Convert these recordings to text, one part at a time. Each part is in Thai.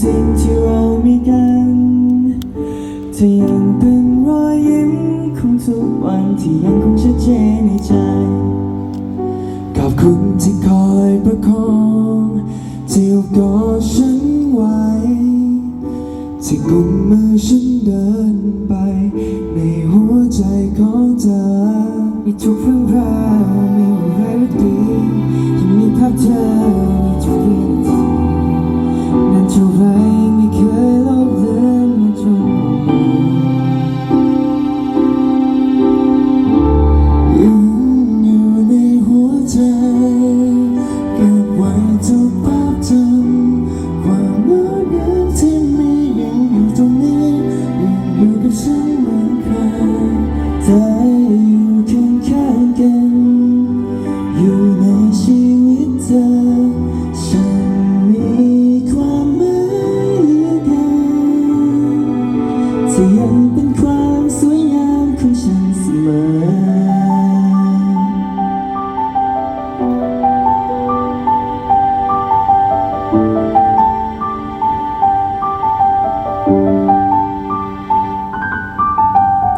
สิ่งที่เรามีกันเธอยังเป็นรอยยิ้มของทุกวันที่ยังคงชัดเจนในใจ ขอบคุณที่คอยประคองที่อกอดฉันไว้ที่กุมมือฉันเดินไป ในหัวใจของเธอในทุกเรื่องราวไม่ว่าร้ายหรือดียังมีภาพเธอ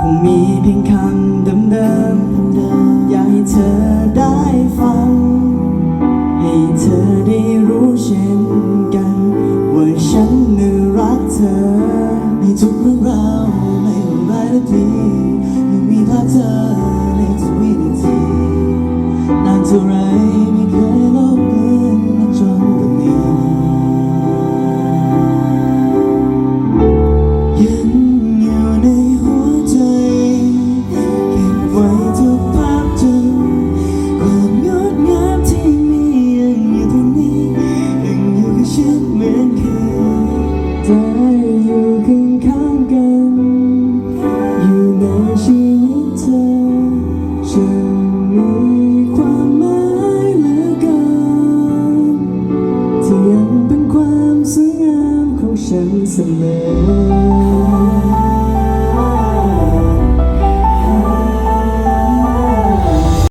งมีเพียงคำเดิมๆอยากให้เธอได้ฟัง ให้เธอได้รู้เช่นกัน ว่าฉันน่ะรักเธอ ในทุกเรื่องราวไม่ว่าร้ายหรือดียังมีภาพเธอในทุกวินาทีนานเท่าไร ฉันเสมอ